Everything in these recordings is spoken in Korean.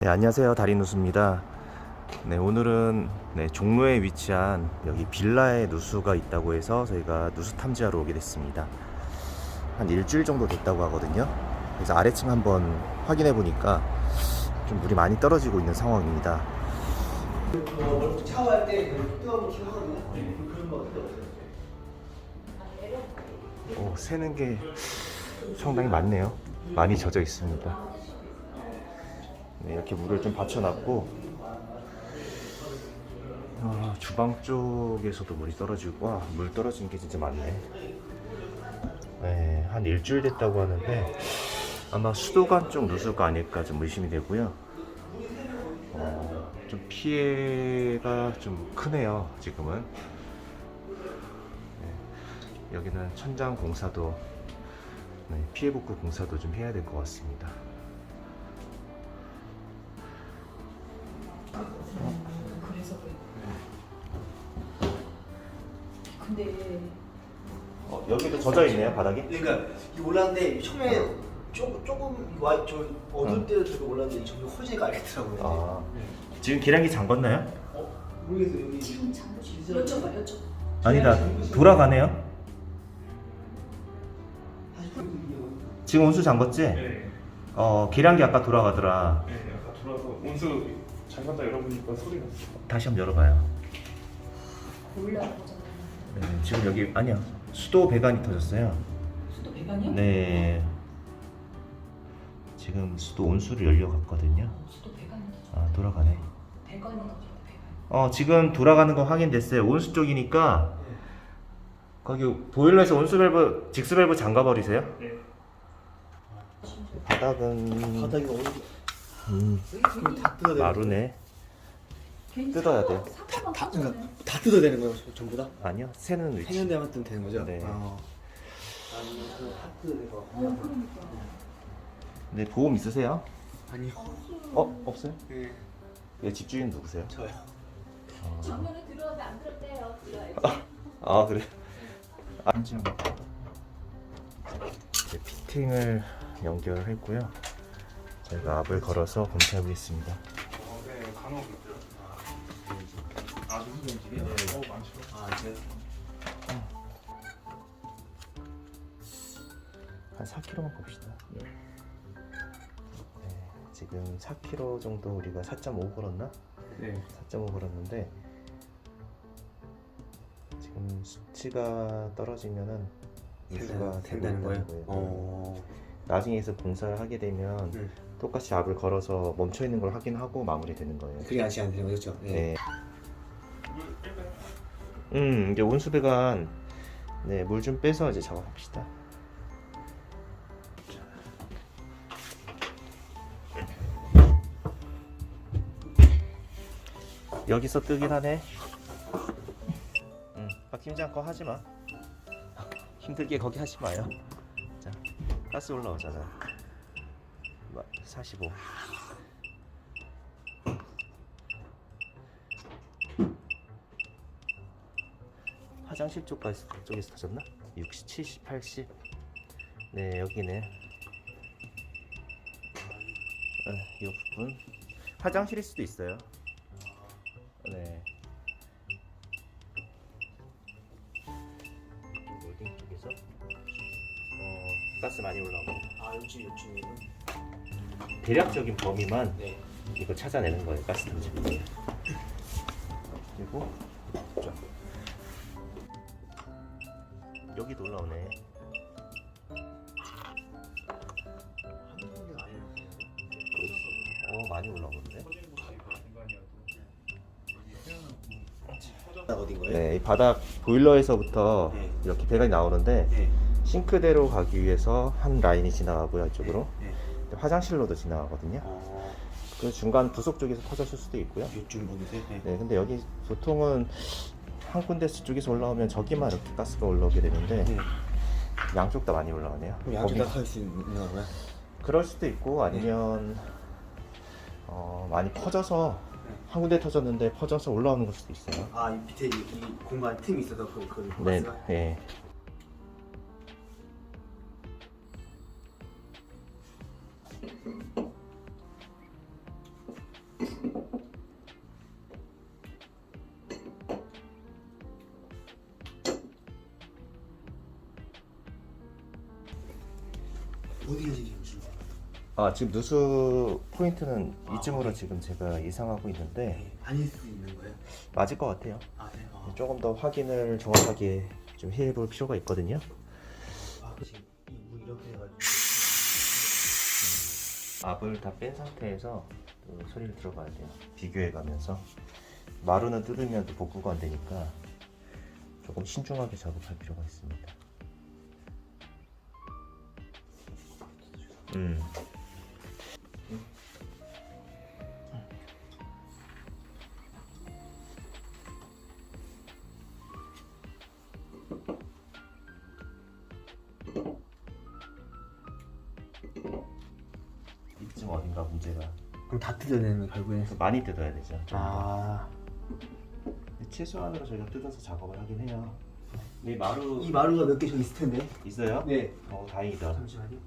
네, 안녕하세요. 다리누수입니다. 네, 오늘은 네, 종로에 위치한 여기 빌라에 누수가 있다고 해서 저희가 누수 탐지하러 오게 됐습니다. 한 일주일 정도 됐다고 하거든요. 그래서 아래층 한번 확인해 보니까 좀 물이 많이 떨어지고 있는 상황입니다. 어, 샤워할 때 뜨거운 물 키고 하거든요. 그런 거 필요 없어요. 오, 새는 게 상당히 많네요. 많이 젖어 있습니다. 네, 이렇게 물을 좀 받쳐놨고 아, 주방 쪽에서도 물이 떨어지고 와, 물 떨어진 게 진짜 많네. 네, 한 일주일 됐다고 하는데 아마 수도관 쪽 누수가 아닐까 좀 의심이 되고요. 어, 좀 피해가 좀 크네요. 지금은. 여기는 천장 공사도 네, 피해 복구 공사도 좀 해야 될 것 같습니다. 젖어 있네요 바닥에. 그러니까 이 올랐는데 처음에 조금 조금 와 저 어두울 때도 저기 올랐는데 점점 커지니까 알겠더라고요. 아 지금 계량기 잠궜나요? 어? 모르겠어요 여기 지금 잠시 여쭤봐 여쭤봐. 아니다 돌아가네요. 다시 지금 온수 잠궜지? 네, 어 계량기 아까 돌아가더라. 네, 아까 돌아서 온수 잠갔다 열어보니까 소리 났어. 다시 한번 열어봐요. 올라보잖아. 네, 지금 여기 아니야 수도 배관이 터졌어요. 수도 배관이요? 네. 지금 수도 온수를 열려 갔거든요. 어, 수도 배관이 아 돌아가네. 배관이 배관. 어 지금 돌아가는 거 확인됐어요. 온수 쪽이니까 거기 보일러에서 온수 밸브 직수 밸브 잠가 버리세요. 네. 바닥은 바닥이 어디 음, 그걸 다 뜯어야 마루네. 뜯어야 돼요. 사과만 다 터졌네. 그러니까 다 뜯어야 되는 거예요 전부 다? 아니요, 새는 위치. 해년 대만 뜨면 되는 거죠? 네. 아. 아니 다 뜯어야. 어 그러니까. 네, 보험 있으세요? 아니요. 어, 없어요? 네. 예, 집주인 누구세요? 저요. 정면에 들어왔는데 안 들었대요. 들어야지. 아, 그래. 아, 지금 이제 피팅을 연결했고요. 저희가 압을 걸어서 검사해 보겠습니다. 어, 네, 간혹 4km만 봅시다. 예. 네, 지금 4km 정도 우리가 4.5 걸었나? 네. 4.5 걸었는데 지금 수치가 떨어지면은 인수가 된다는 거예요. 네. 어... 나중에서 공사를 하게 되면 네. 똑같이 압을 걸어서 멈춰 있는 걸 확인하고 마무리되는 거예요. 그게 안시 안 되는 거죠? 네. 네. 음 이제 온수배관 네물 좀 빼서 이제 작업합시다. 여기서 뜨긴 하네. 응, 아, 김장 거 하지 마. 힘들게 거기 하지 마요. 자, 가스 올라오잖아. 마- 45. 화장실 쪽까지 쪽에서 터졌나? 60, 70, 80. 네 여기네. 어, 이 부분 화장실일 수도 있어요. 쪽에서 어 가스 많이 올라오고 아 요즘 요즘에 대략적인 범위만 네. 이거 찾아내는 거예요 가스 탐지. 그리고 자. 여기도 올라오네. 군데가 아니에요. 어 많이 올라오는데. 바닥 어딘 거예요? 네, 이 바닥 보일러에서부터 네. 이렇게 배관이 나오는데 네. 싱크대로 가기 위해서 한 라인이 지나가고요 이쪽으로 네. 화장실로도 지나가거든요. 어. 그 중간 부속 쪽에서 터졌을 수도 있고요. 요쯤. 네. 네, 근데 여기 보통은 한 군데 쪽에서 올라오면 저기만 이렇게 가스가 올라오게 되는데 네. 양쪽 다 많이 올라가네요. 그럼 양쪽 범위- 다할수 있는 거야? 그럴 수도 있고 아니면 어, 많이 퍼져서 한 군데 터졌는데 퍼져서 올라오는 걸 수도 있어요. 아, 이 밑에 이, 이 공간 틈이 있어서 그, 그 네? 예. 아 지금 누수 포인트는 이쯤으로 지금 제가 예상하고 있는데 아닐 수 있는 거예요? 맞을 것 같아요. 아, 네. 아, 조금 더 확인을 정확하게 좀 해볼 필요가 있거든요. 아 지금 이물 이렇게 해가지고 압을 다 뺀 상태에서 또 소리를 들어봐야 돼요. 비교해 가면서 마루는 뜯으면 또 복구가 안 되니까 조금 신중하게 작업할 필요가 있습니다. 음. 이쯤 어딘가 문제가 그럼 다 뜯어야 되는 거 결국에? 많이 뜯어야 되죠. 좀 더. 아, 최소한으로 저희가 뜯어서 작업을 하긴 해요. 네 마루 이 마루가 몇개저 있을 텐데. 있어요? 네. 어 다행이다. 잠시만요.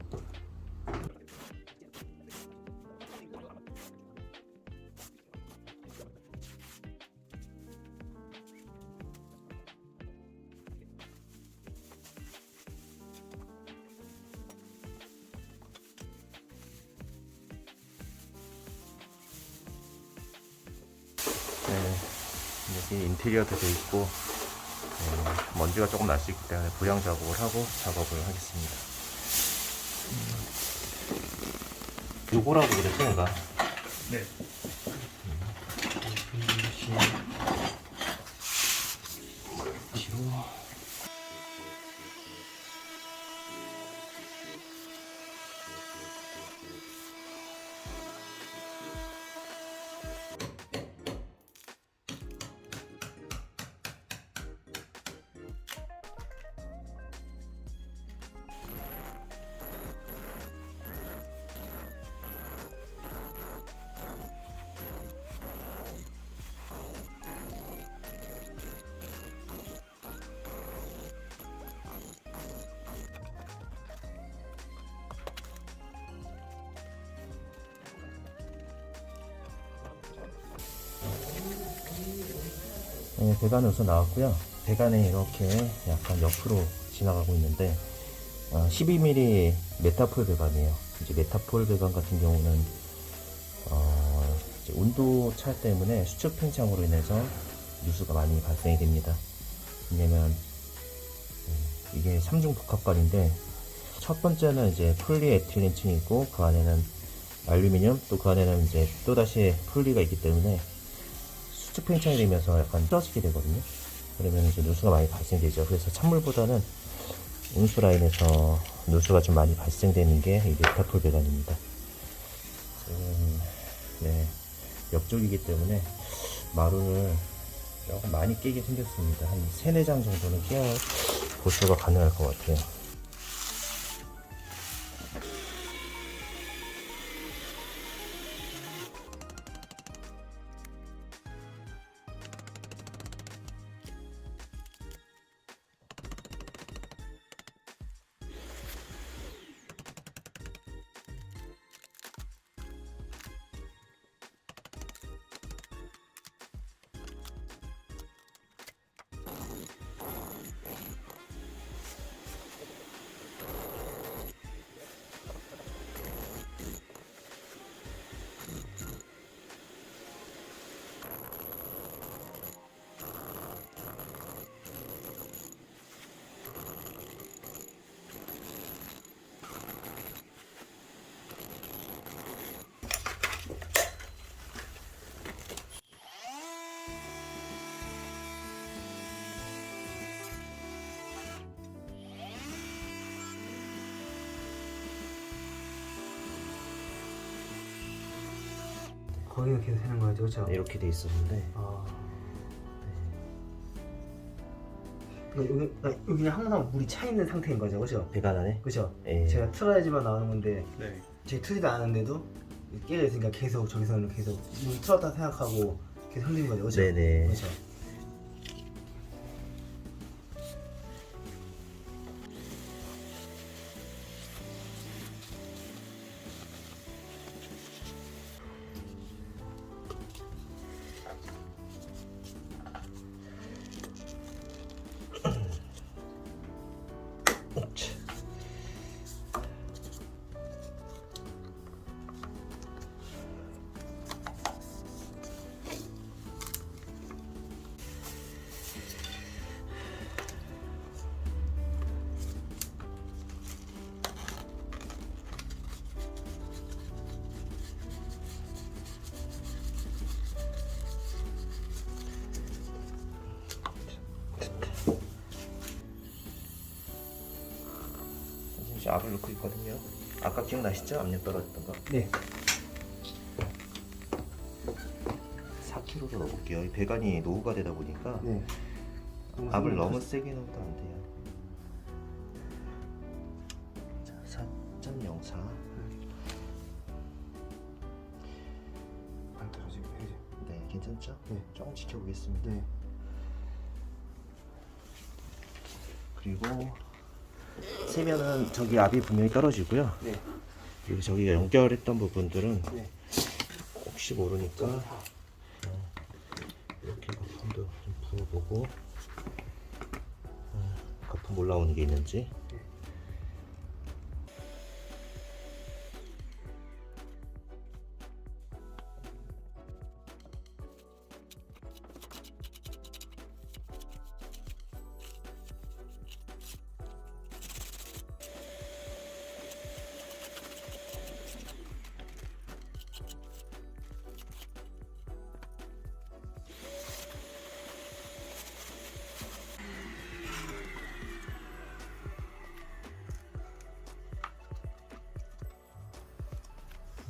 여기 인테리어도 돼 있고 네, 먼지가 조금 날 수 있기 때문에 부양 작업을 하고 작업을 하겠습니다. 음. 요거라고 그랬죠, 내가? 네. 뒤 네, 배관은 우선 나왔고요. 배관에 이렇게 약간 옆으로 지나가고 있는데 어, 12mm 메타폴 배관이에요. 이제 메타폴 배관 같은 경우는 어, 온도 차 때문에 수축 팽창으로 인해서 누수가 많이 발생이 됩니다. 왜냐면 음, 이게 3중 복합관인데 첫 번째는 이제 폴리에틸렌 층이 있고 그 안에는 알루미늄 또 그 안에는 이제 또 다시 폴리가 있기 때문에 수축 팽창이 되면서 약간 틀어지게 되거든요. 그러면 이제 누수가 많이 발생되죠. 그래서 찬물보다는 온수 라인에서 누수가 좀 많이 발생되는 게 이 메타폴 배관입니다. 지금 네, 옆쪽이기 때문에 마루를 조금 많이 깨게 생겼습니다. 한 3, 4장 정도는 깨야 보수가 가능할 것 같아요. 거기가 계속 되는 거죠, 그렇죠? 네, 이렇게 돼 있었는데 아. 그러니까 여기 그러니까 여기는 항상 물이 차 있는 상태인 거죠, 그렇죠? 배관 안에 그렇죠? 예. 제가 틀어야지만 나오는 건데 네. 제 틀지도 않았는데도 깨져 있으니까 계속 저기서는 계속 물 틀었다 생각하고 계속 흔드는 거죠, 그렇죠? 네네. 그렇죠. 이제 압을 넣고 있거든요. 아까 기억나시죠? 압력 떨어졌던 거. 네. 4kg로 넣어볼게요. 이 배관이 노후가 되다 보니까 네. 압을 너무 세게 넣으면 안 돼요. 자, 4.04. 안 해야지. 네, 괜찮죠? 네. 조금 지켜보겠습니다. 네. 그리고 세면은 저기 압이 분명히 떨어지고요. 네. 그리고 저기가 연결했던 부분들은 네. 혹시 모르니까 어, 이렇게 거품도 좀 부어보고 어, 거품 올라오는 게 있는지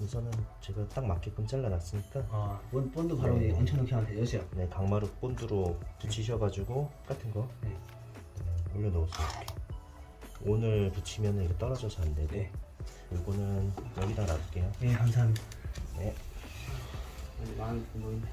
우선은 제가 딱 맞게끔 잘라놨으니까 아, 본, 본드 바로 네. 넣게 하면 되죠? 네, 강마루 본드로 붙이셔가지고 같은 거 네. 네, 올려놓으세요 이렇게. 오늘 붙이면 이거 떨어져서 안 되고 네. 요거는 여기다 놔둘게요 네, 감사합니다. 네. 마음이 놓인다.